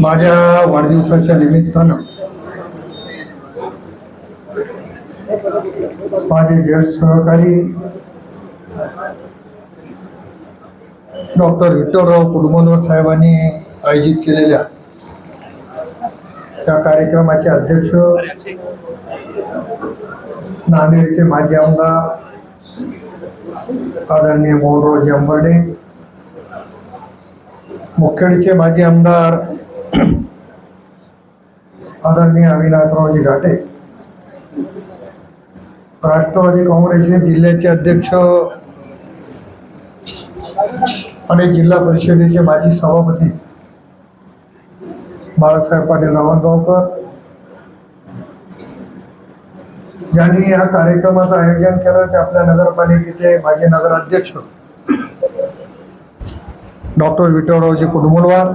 माझ्या वाढदिवसाच्या निमित्तानं माझे ज्येष्ठ सहकारी डॉक्टर विठ्ठलराव कुडमोलवर साहेबांनी आयोजित केलेल्या त्या कार्यक्रमाचे अध्यक्ष नांदेडचे माजी आमदार आदरणीय मोहनराव जंबर्डे मुखेडचे माजी आमदार आदरणीय अविनाशरावजी घाटे राष्ट्रवादी काँग्रेसचे जिल्ह्याचे अध्यक्ष आणि जिल्हा परिषदेचे माजी सभापती बाळासाहेब पाटील रावणगावकर ज्यांनी या कार्यक्रमाचं आयोजन केलं. ते आपल्या नगरपालिकेचे माजी नगराध्यक्ष डॉक्टर विठ्ठलरावजी कुटुंबवार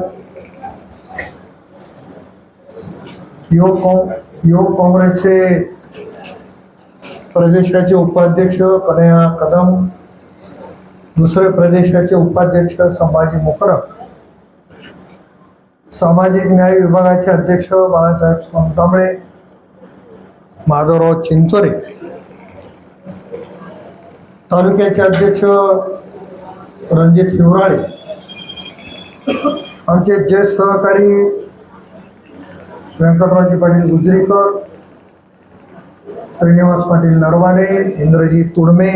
युवक कॉ युवक काँग्रेसचे प्रदेशाचे उपाध्यक्ष कन्हैया कदम दुसरे प्रदेशाचे उपाध्यक्ष संभाजी मुकडक सामाजिक न्याय विभागाचे अध्यक्ष बाळासाहेब सोनकांबळे माधवराव चिंचोरे तालुक्याचे अध्यक्ष रणजित हिवराळे आमचे ज्येष्ठ सहकारी व्यंकटरावजी पाटील गुजरीकर श्रीनिवास पाटील नरवाडे इंद्रजी तुडमे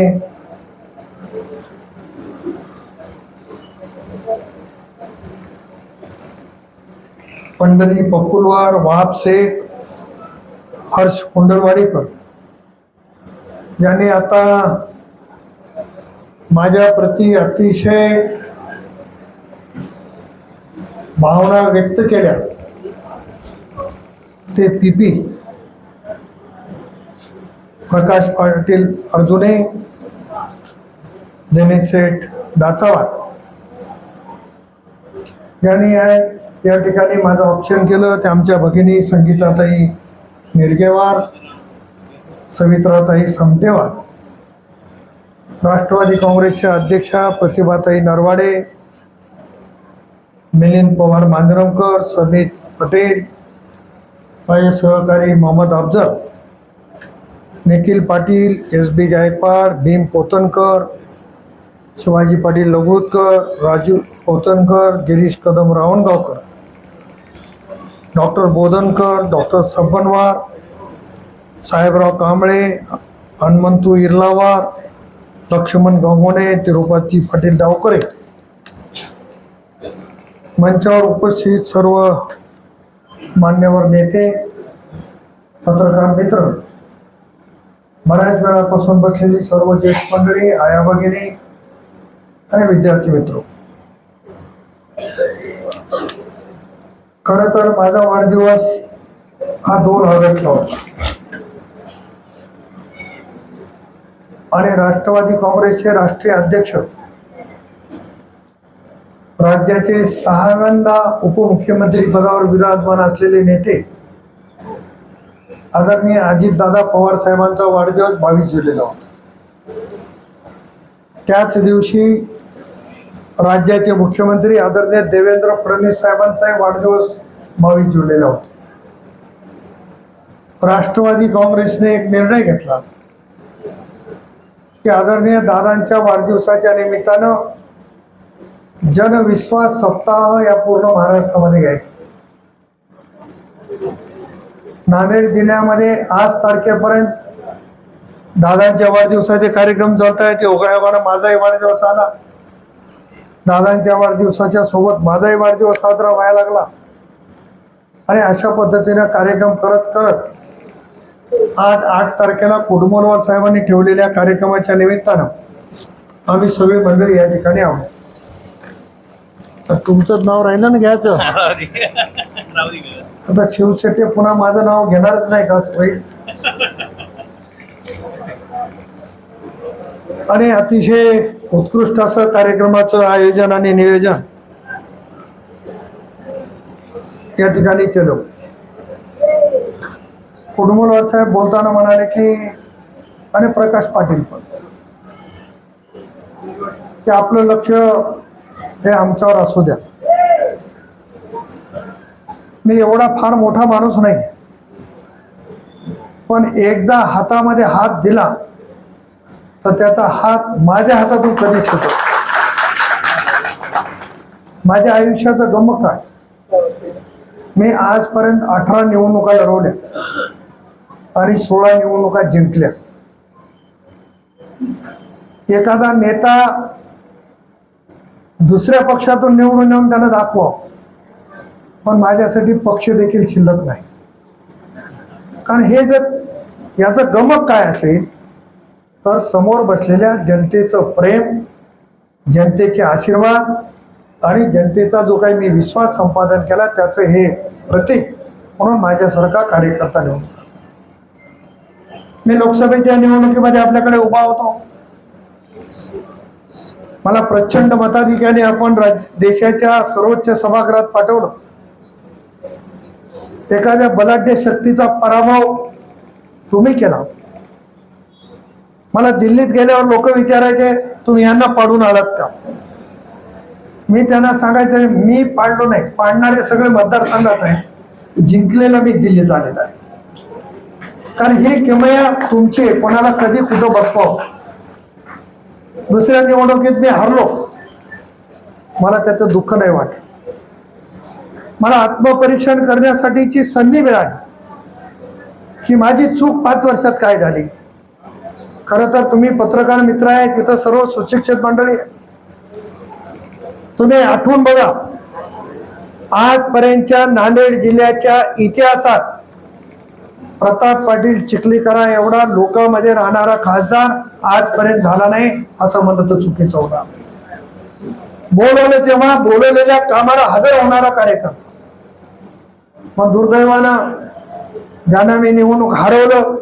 पंढरी पप्पुलवार वाप शेख हर्ष कुंडलवाडीकर. ज्यांनी आता माझ्या प्रती अतिशय भावना व्यक्त केल्या. ते पी पी प्रकाश पाटील अर्जुने दिनेश शेठ दाचावार यांनी या या ठिकाणी माझं ऑप्शन केलं. ते आमच्या भगिनी संगीताताई मिरगेवार सवित्राताई समटेवार राष्ट्रवादी काँग्रेसच्या अध्यक्षा प्रतिभाताई नरवाडे मिलिंद पवार मांजरमकर समित पटेल माझे सहकारी Mohammad Afzal Nikhil Patil S B Gaikwad Bhim Potnakar Shivaji Patil Laghutkar Raju Potnakar Girish Kadam Ravangaonkar doctor Bodhankar doctor Sabanwar Sahebrao Kamble Hanumantu Irlawar Laxman Gangone Tirupati Patil Dawkare मंचावर उपस्थित सर्व मान्यवर नेते पत्रकार मित्र बऱ्याच वेळापासून बसलेली सर्व ज्येष्ठ मंडळी आया भगिनी आणि विद्यार्थी मित्र. खर तर माझा वाढदिवस हा दोन ऑगस्टला होता. आणि राष्ट्रवादी काँग्रेसचे राष्ट्रीय अध्यक्ष राज्याचे सहाव्यांदा उपमुख्यमंत्री पदावर विराजमान असलेले नेते आदरणीय अजितदादा पवार साहेबांचा वाढदिवस बावीस जुलैला होता. त्याच दिवशी राज्याचे मुख्यमंत्री आदरणीय देवेंद्र फडणवीस साहेबांचाही वाढदिवस बावीस जुलैला होता. राष्ट्रवादी काँग्रेसने एक निर्णय घेतला की आदरणीय दादांच्या वाढदिवसाच्या निमित्तानं जनविश्वास सप्ताह या पूर्ण महाराष्ट्रामध्ये घ्यायचा. नांदेड जिल्ह्यामध्ये आज तारखेपर्यंत दादांच्या वाढदिवसाचे कार्यक्रम चालत आहेत योगायोगानं माझाही वाढदिवस आला. दादांच्या वाढदिवसाच्या सोबत माझाही वाढदिवस साजरा व्हायला लागला. आणि अशा पद्धतीनं कार्यक्रम करत करत आज आठ तारखेला कुडमोलवार साहेबांनी ठेवलेल्या कार्यक्रमाच्या निमित्तानं आम्ही सगळी मंडळी या ठिकाणी आहोत. तुमचंच नाव राहिलं ना घ्यायचं? आता शिवशेट्टी पुन्हा माझं नाव घेणारच नाही का आणि अतिशय उत्कृष्ट असं कार्यक्रमाचं आयोजन आणि नियोजन या ठिकाणी केलं. कुडमुलवार साहेब बोलताना म्हणाले की आणि प्रकाश पाटील पण. की आपलं लक्ष हे आमच्यावर असू द्या. मी एवढा फार मोठा माणूस नाही. पण एकदा हातामध्ये हात दिला तर त्याचा हात माझ्या हातातून कधीच सुटत माझ्या आयुष्याचं गमक काय मी आजपर्यंत अठरा निवडणुका लढवल्या आणि सोळा निवडणुका जिंकल्या. एखादा नेता दुसऱ्या पक्षातून निवडून येऊन त्यानं दाखवा पण माझ्यासाठी पक्ष देखील शिल्लक नाही. कारण हे जर याचं गमक काय असेल तर समोर बसलेल्या जनतेचं प्रेम जनतेचे आशीर्वाद आणि जनतेचा जो काही मी विश्वास संपादन केला त्याचं हे प्रतीक म्हणून माझ्यासारखा कार्यकर्ता निवडून मी लोकसभेच्या निवडणुकीमध्ये आपल्याकडे उभा होतो. मला प्रचंड मताधिकारी आपण राज देशाच्या सर्वोच्च सभागृहात पाठवलं. एखाद्या बलाढ्य शक्तीचा पराभव तुम्ही केला. मला दिल्लीत गेल्यावर लोक विचारायचे तुम्ही यांना पाडून आलात का? मी त्यांना सांगायचं मी पाडलो नाही. पाडणारे सगळे मतदारसंघात आहे. जिंकलेला मी दिल्लीत आलेला आहे. कारण हे किमया तुमचे कोणाला कधी कुठं बसवावं? दुसऱ्या निवडणुकीत मी हरलो. मला त्याचं दुःख नाही वाटलं. मला आत्मपरीक्षण करण्यासाठीची संधी मिळाली. की माझी चूक पाच वर्षात काय झाली? खरं तर तुम्ही पत्रकार मित्र आहे तिथं सर्व सुशिक्षित मंडळी तुम्ही आठवून बघा आजपर्यंतच्या नांदेड जिल्ह्याच्या इतिहासात प्रताप पाटील चिखलीकरा एवढा लोकांमध्ये राहणारा खासदार आजपर्यंत झाला नाही असं म्हणलं तर चुकीचं होणार बोलवलं तेव्हा बोलवलेल्या कामाला हजर होणारा कार्यकर्ता. पण दुर्दैवानं ज्यांना मी निवडणूक हरवलं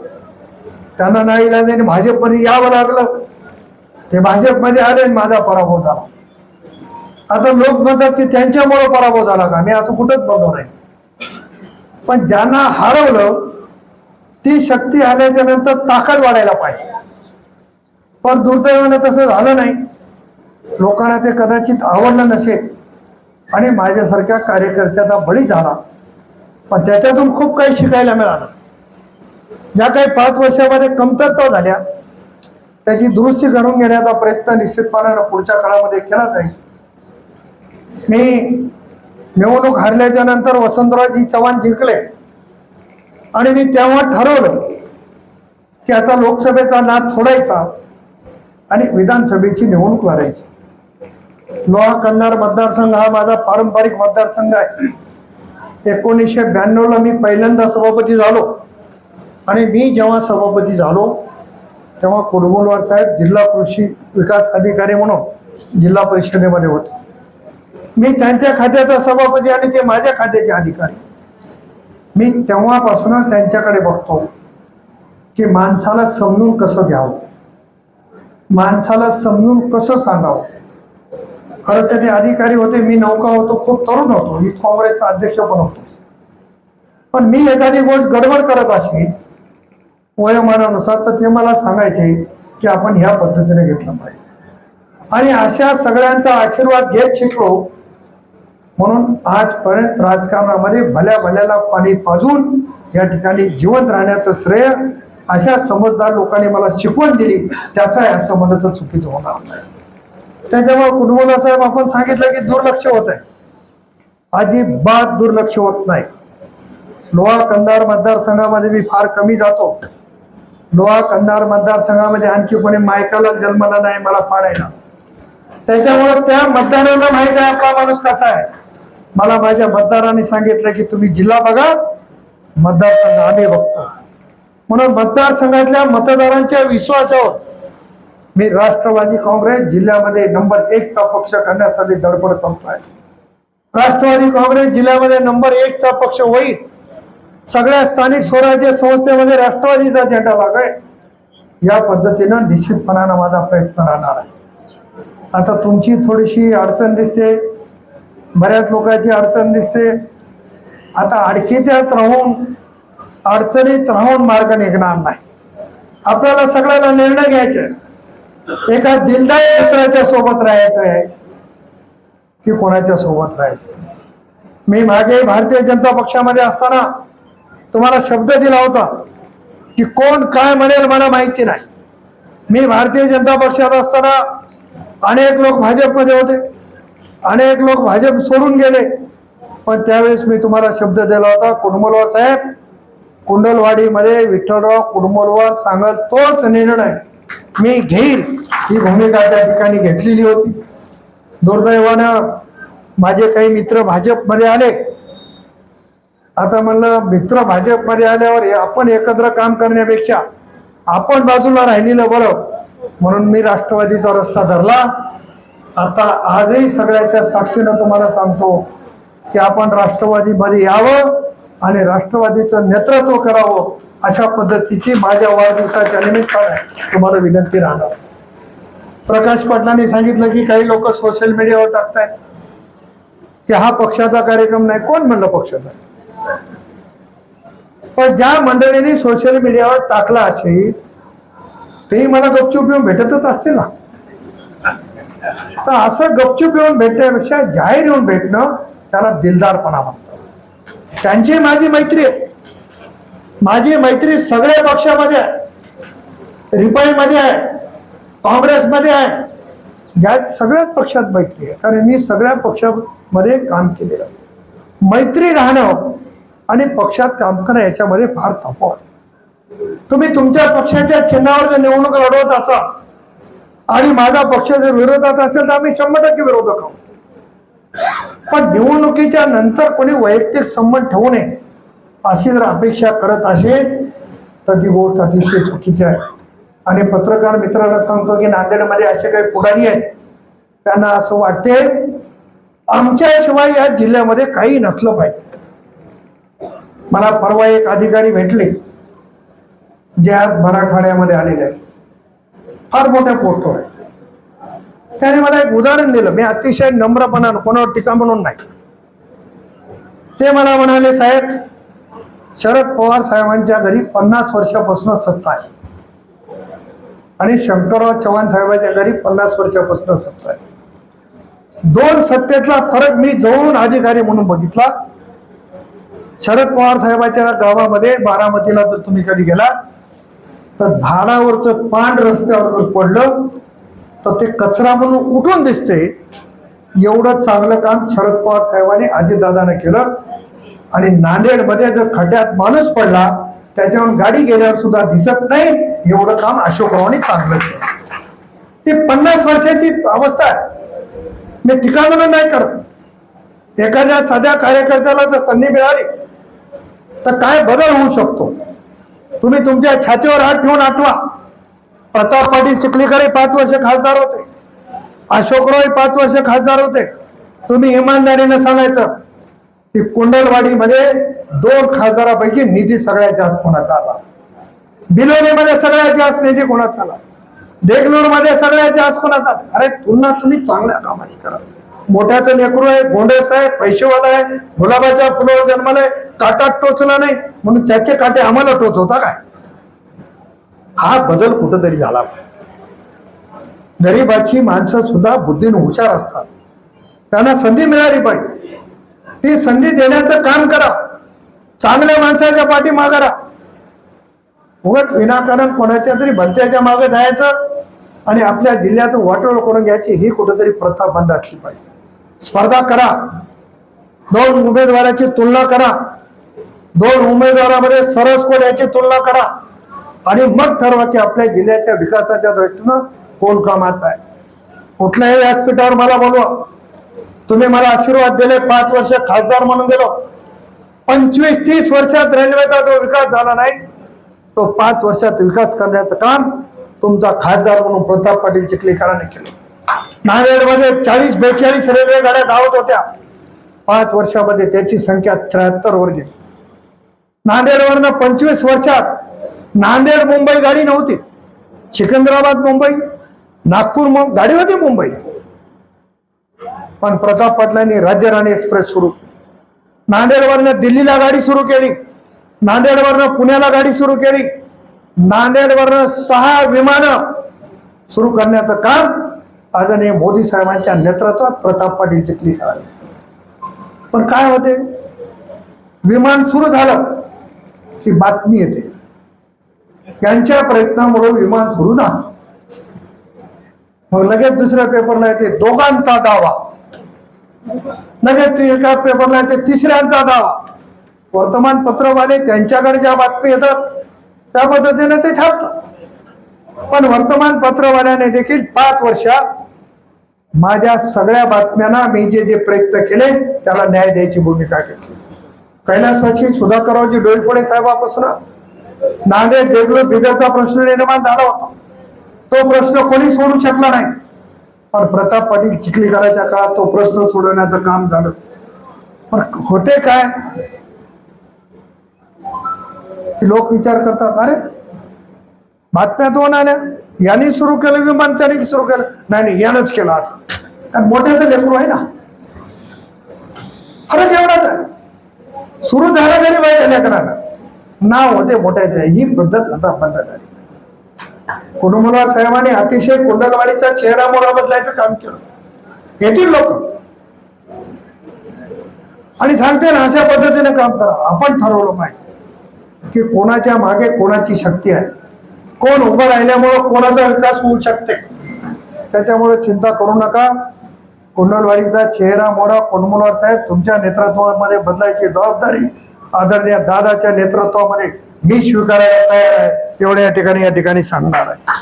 त्यांना नाही लागले भाजपमध्ये यावं लागलं. ते भाजपमध्ये आले आणि माझा पराभव झाला. आता लोक म्हणतात की त्यांच्यामुळं पराभव झाला का? मी असं कुठंच बोललो नाही. पण ज्यांना हरवलं ती शक्ती आल्याच्यानंतर ताकद वाढायला पाहिजे. पण दुर्दैवाने तसं झालं नाही. लोकांना ते कदाचित आवडलं नसेल. आणि माझ्यासारख्या कार्यकर्त्याचा बळी झाला. पण त्याच्यातून खूप काही शिकायला मिळालं. ज्या काही पाच वर्षामध्ये कमतरता झाल्या त्याची दुरुस्ती करून घेण्याचा प्रयत्न निश्चितपणानं पुढच्या काळामध्ये केला जाईल. मी निवडणूक हरल्याच्या नंतर वसंतरावजी चव्हाण जिंकले. आणि मी तेव्हा ठरवलं की आता लोकसभेचा नाद सोडायचा आणि विधानसभेची निवडणूक लढायची. लोहा कन्नार मतदारसंघ हा माझा पारंपरिक मतदारसंघ आहे. एकोणीसशे ब्याण्णवला मी पहिल्यांदा सभापती झालो. आणि मी जेव्हा सभापती झालो तेव्हा कुडमुलवार साहेब जिल्हा कृषी विकास अधिकारी म्हणून जिल्हा परिषदेमध्ये होते. मी त्यांच्या खात्याचा सभापती आणि ते माझ्या खात्याचे अधिकारी. मी तेव्हापासून त्यांच्याकडे बघतो की माणसाला समजून कसं घ्यावं? माणसाला समजून कसं सांगावं? खरं तर ते अधिकारी होते मी नौका होतो खूप तरुण होतो मी काँग्रेसचा अध्यक्ष पण होतो. पण मी एखादी गोष्ट गडबड करत असेल वयोमानानुसार तर ते मला सांगायचे की आपण ह्या पद्धतीने घेतलं पाहिजे. आणि अशा सगळ्यांचा आशीर्वाद घेत शिकलो म्हणून आजपर्यंत राजकारणामध्ये भल्या भल्याला पाणी पाजून या ठिकाणी जिवंत राहण्याचं श्रेय अशा समजदार लोकांनी मला शिकवण दिली त्याचा असं म्हणत तर चुकीचं होणार नाही. त्याच्यामुळे कुटुंबला साहेब आपण सांगितलं की दुर्लक्ष होत आहे. अजिबात दुर्लक्ष होत नाही. लोहा कंधार मतदारसंघामध्ये मी फार कमी जातो. लोहा कंधार मतदारसंघामध्ये आणखी कोणी मायकाला जन्मला नाही मला पाडायला. त्याच्यामुळे त्या मतदारांना माहिती आहे आपला माणूस कसा आहे? मला माझ्या मतदारांनी सांगितलं की तुम्ही जिल्हा बघा मतदारसंघ आम्ही बघतो. म्हणून मतदारसंघातल्या मतदारांच्या विश्वासावर मी राष्ट्रवादी काँग्रेस जिल्ह्यामध्ये नंबर एकचा पक्ष करण्यासाठी धडपड करतो आहे राष्ट्रवादी काँग्रेस जिल्ह्यामध्ये नंबर एकचा पक्ष होईल. सगळ्या स्थानिक स्वराज्य संस्थेमध्ये राष्ट्रवादीचा झेंडा लागाय या पद्धतीनं निश्चितपणानं माझा प्रयत्न राहणार आहे. आता तुमची थोडीशी अडचण दिसते. बऱ्याच लोकांची अडचण दिसते. आता अडकित्यात राहून अडचणीत राहून मार्ग निघणार नाही. आपल्याला सगळ्याला निर्णय घ्यायचा आहे. एका दिलदार मित्राच्या सोबत राहायचं आहे की कोणाच्या सोबत राहायचं मी मागे भारतीय जनता पक्षामध्ये असताना तुम्हाला शब्द दिला होता की कोण काय म्हणेल मला माहिती नाही. मी भारतीय जनता पक्षात असताना अनेक लोक भाजपमध्ये होते. अनेक लोक भाजप सोडून गेले. पण त्यावेळेस मी तुम्हाला शब्द दिला होता कुडमलवार साहेब कुंडलवाडीमध्ये विठ्ठलराव कुडमलवार सांगल तोच निर्णय मी घेईल ही भूमिका त्या ठिकाणी घेतलेली होती. दुर्दैवानं माझे काही मित्र भाजपमध्ये आले. आता म्हणलं मित्र भाजपमध्ये आल्यावर हे आपण एकत्र काम करण्यापेक्षा आपण बाजूला राहिलेलं बरं. म्हणून मी राष्ट्रवादीचा रस्ता धरला. आता आजही सगळ्याच्या साक्षीनं तुम्हाला सांगतो की आपण राष्ट्रवादीमध्ये यावं आणि राष्ट्रवादीचं नेतृत्व करावं अशा पद्धतीची माझ्या वाढदिवसाच्या निमित्तानं तुम्हाला विनंती राहणार. प्रकाश पाटलांनी सांगितलं की काही लोक सोशल मीडियावर टाकतायत. की हा पक्षाचा कार्यक्रम नाही. कोण म्हणलं पक्षाचा? पण ज्या मंडळींनी सोशल मीडियावर टाकला असेल तेही मला गपचूप येऊन भेटतच असतील ना. तर असं गपचूप येऊन भेटण्यापेक्षा जाहीर येऊन भेटणं त्याला दिलदारपणा म्हणतात. त्यांची माझी मैत्री आहे. माझी मैत्री सगळ्या पक्षामध्ये आहे. रिपाईमध्ये आहे. काँग्रेसमध्ये आहे. ज्या सगळ्याच पक्षात मैत्री आहे. कारण मी सगळ्या पक्षामध्ये काम केलेलं मैत्री राहणं आणि पक्षात काम करणं याच्यामध्ये फार तफावत तुम्ही तुमच्या पक्षाच्या चिन्हावर जर निवडणूक लढवत असाल आणि माझा पक्ष जर विरोधात असेल तर आम्ही शंभर टक्के विरोधक आहोत. पण निवडणुकीच्या नंतर कोणी वैयक्तिक संबंध ठेवू नये अशी जर अपेक्षा करत असेल तर ती गोष्ट अतिशय चुकीची आहे. आणि पत्रकार मित्रांना सांगतो की नांदेडमध्ये असे काही पुढारी आहेत त्यांना असं वाटते आमच्याशिवाय या जिल्ह्यामध्ये काही नसलं पाहिजे. मला परवा एक अधिकारी भेटले जे आज मराठवाड्यामध्ये आलेले आहेत. फार मोठ्या पोस्टवर आहे. त्याने मला एक उदाहरण दिलं. मी अतिशय नम्रपणानं कोणावर टीका म्हणून नाही. ते मला म्हणाले साहेब शरद पवार साहेबांच्या घरी पन्नास वर्षापासून सत्ता आहे. आणि शंकरराव चव्हाण साहेबांच्या घरी पन्नास वर्षापासून सत्ता आहे. दोन सत्तेतला फरक मी जवळून अधिकारी म्हणून बघितला. शरद पवार साहेबाच्या गावामध्ये बारामतीला जर तुम्ही कधी गेला तर झाडावरचं पान रस्त्यावर जर पडलं तर ते कचरा म्हणून उठून दिसते. एवढं चांगलं काम शरद पवार साहेबांनी अजितदादाने केलं. आणि नांदेडमध्ये जर खड्ड्यात माणूस पडला त्याच्यावर गाडी गेल्यावर सुद्धा दिसत नाही एवढं काम अशोकरावांनी चांगलं केलं. ती पन्नास वर्षाची अवस्था आहे. मी टीका नाही करत. एखाद्या साध्या कार्यकर्त्याला जर संधी मिळाली तर काय बदल होऊ शकतो? तुम्ही तुमच्या छातीवर हात ठेवून आठवा. प्रताप पाटील चिखलीकडे पाच वर्ष खासदार होते. अशोकराव पाच वर्ष खासदार होते. तुम्ही इमानदारीनं सांगायचं की कुंडलवाडीमध्ये दोन खासदारापैकी निधी सगळ्यात जास्त कोणाचा आला? बिलोलीमध्ये सगळ्यात जास्त निधी कोणाचा आला? देगलूरमध्ये सगळ्यात जास्त कोणाचा अरे पुन्हा तुम्ही चांगल्या कामाची करा. मोठ्याचं लेकरू आहे गोंडस आहे पैसेवाला आहे गुलाबाच्या फुलावर आहे काटात टोचला नाही म्हणून त्याचे काटे आम्हाला टोचवता काय? हा बदल कुठंतरी झाला पाहिजे. गरीबाची माणसं सुद्धा बुद्धीने हुशार असतात. त्यांना संधी मिळाली पाहिजे. ती संधी देण्याचं काम करा. चांगल्या माणसाच्या पाठी मागारा उगत विनाकारण कोणाच्या तरी भलत्याच्या मागे जायचं आणि आपल्या जिल्ह्याचं वाटोळ करून घ्यायची ही कुठेतरी प्रथा बंद असली पाहिजे. स्पर्धा करा. दोन उमेदवाराची तुलना करा. दोन उमेदवारामध्ये सरस कोण याची तुलना करा. आणि मग ठरवा की आपल्या जिल्ह्याच्या विकासाच्या दृष्टीनं कोण कामाचं आहे. कुठल्याही व्यासपीठावर मला बोलवा. तुम्ही मला आशीर्वाद दिले पाच वर्ष खासदार म्हणून गेलो. पंचवीस तीस वर्षात रेल्वेचा जो विकास झाला नाही तो पाच वर्षात विकास करण्याचं काम तुमचा खासदार म्हणून प्रताप पाटील चिखलीकरांनी केलं. नांदेडमध्ये चाळीस बेचाळीस रेल्वे गाड्या धावत होत्या. पाच वर्षामध्ये त्याची संख्या त्र्याहत्तर वर गेली नांदेडवरनं पंचवीस वर्षात नांदेड मुंबई गाडी नव्हती. सिकंदराबाद मुंबई नागपूर मु- गाडी होती मुंबईत पण प्रताप पाटलांनी राज्यराणी एक्सप्रेस सुरू केली. नांदेडवरनं दिल्लीला गाडी सुरू केली. नांदेडवरनं पुण्याला गाडी सुरू केली. नांदेडवरनं सहा विमानं सुरू करण्याचं काम आदरणीय मोदी साहेबांच्या नेतृत्वात प्रताप पाटील चिखली करावी. पण काय होते? विमान सुरू झालं की बातमी येते. त्यांच्या प्रयत्नामुळे विमान सुरू झालं. मग लगेच दुसऱ्या पेपरला येते दोघांचा दावा. लगेच एका पेपरला येते तिसऱ्यांचा दावा. वर्तमानपत्रवाले त्यांच्याकडे ज्या बातमी येतात त्या पद्धतीने ते छापतात पण वर्तमानपत्रवाल्याने देखील पाच वर्षात माझ्या सगळ्या बातम्यांना मी जे जे प्रयत्न केले त्याला न्याय द्यायची भूमिका घेतली. कैलासवासी सुधाकररावजी डोईफोडे साहेबापासून नांदेड देगलूर बिगरचा प्रश्न निर्माण झाला होता. तो प्रश्न कोणी सोडू शकला नाही. पण प्रताप पाटील चिखलीकराच्या काळात तो प्रश्न सोडवण्याचं काम झालं. पण होते काय? लोक विचार करतात अरे बातम्या दोन आल्या. यांनी सुरू केलं विमान त्यांनी सुरू केलं. नाही नाही यानंच केलं असं. कारण मोठ्याचं लेकरू आहे ना. फरक एवढाच आहे सुरू झालं तरी पाहिजे लेकरांना. नाव होते मोठ्याचे ही पद्धत आता बंद झाली. कुटुंबलार साहेबांनी अतिशय कुंडलवाडीचा चेहरा मोरा बदलायचं काम केलं. येतील लोक. आणि सांगते ना अशा पद्धतीने काम करा. आपण ठरवलं पाहिजे की कोणाच्या मागे कोणाची शक्ती आहे. कोण उभं राहिल्यामुळं कोणाचा विकास होऊ शकते. त्याच्यामुळे चिंता करू नका. कुंडलवाडीचा चेहरा मोरा कुंडमुलवार साहेब तुमच्या नेतृत्वामध्ये बदलायची जबाबदारी आदरणीय दादाच्या नेतृत्वामध्ये मी स्वीकारायला तयार आहे. तेवढे या ठिकाणी या ठिकाणी सांगणार आहे.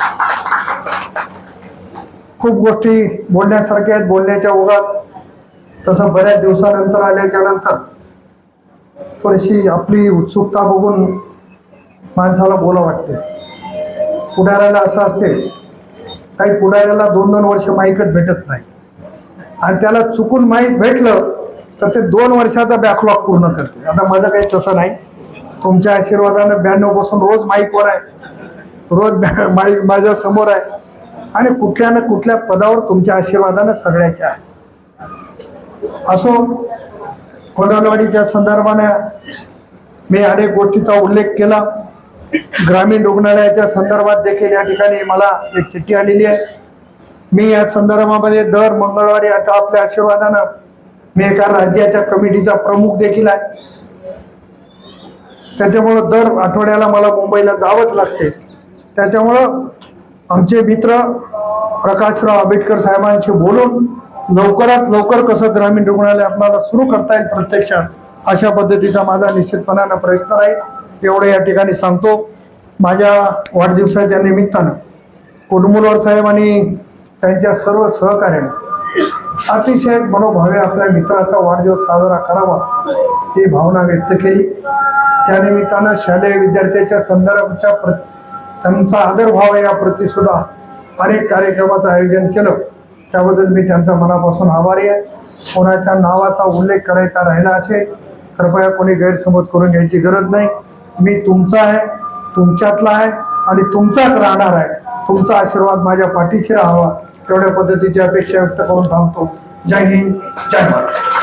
खूप गोष्टी बोलण्यासारख्या आहेत बोलण्याच्या ओघात. तसं बऱ्याच दिवसानंतर आल्याच्यानंतर थोडीशी आपली उत्सुकता बघून माणसाला बोला वाटते. पुढाऱ्याला असं असते काही पुढाऱ्याला दोन दोन वर्ष माईकच भेटत नाही. आणि त्याला चुकून माहीत भेटलं तर ते दोन वर्षाचा बॅकलॉग पूर्ण करते. आता माझं काही तसं नाही. तुमच्या आशीर्वादानं ब्याण्णवपासून रोज माईकवर आहे. रोज बॅ- माईक माझ्यासमोर आहे. आणि कुठल्या ना कुठल्या पदावर तुमच्या आशीर्वादानं सगळ्याच्या आहे. असो कोंडालवाडीच्या संदर्भाने मी अनेक गोष्टीचा उल्लेख केला. ग्रामीण रुग्णालयाच्या संदर्भात देखील या ठिकाणी मला एक चिठ्ठी आलेली आहे. मी या संदर्भामध्ये दर मंगळवारी आता आपल्या आशीर्वादानं मी एका राज्याच्या कमिटीचा प्रमुख देखील आहे. त्याच्यामुळं दर आठवड्याला मला मुंबईला जावंच लागते. त्याच्यामुळं आमचे मित्र प्रकाशराव आंबेडकर साहेबांशी बोलून लवकरात लवकर कसं ग्रामीण रुग्णालय आपल्याला सुरू करता येईल प्रत्यक्षात अशा पद्धतीचा माझा निश्चितपणानं प्रयत्न आहे एवढं या ठिकाणी सांगतो. माझ्या वाढदिवसाच्या निमित्तानं. कुडमुलवार साहेब आणि त्यांच्या सर्व सहकार्याने अतिशय मनोभावे आपल्या मित्राचा वाढदिवस साजरा करावा ही भावना व्यक्त केली. त्यानिमित्तानं शालेय विद्यार्थ्याच्या संदर्भाच्या प्र त्यांचा आदर व्हावा या प्रतिसुद्धा अनेक कार्यक्रमाचं आयोजन केलं. त्याबद्दल मी त्यांचा मनापासून आभारी आहे. कोणाच्या नावाचा उल्लेख करायचा राहिला असेल कृपया कोणी गैरसमज करून घ्यायची गरज नाही. मी तुमचा आहे तुमच्यातला आहे आणि तुमचाच राहणार आहे. तुमचा आशीर्वाद माझ्या पाठीशी राहावा. एवढ्या पद्धतीची अपेक्षा व्यक्त करून थांबतो. जय हिंद जय भारत.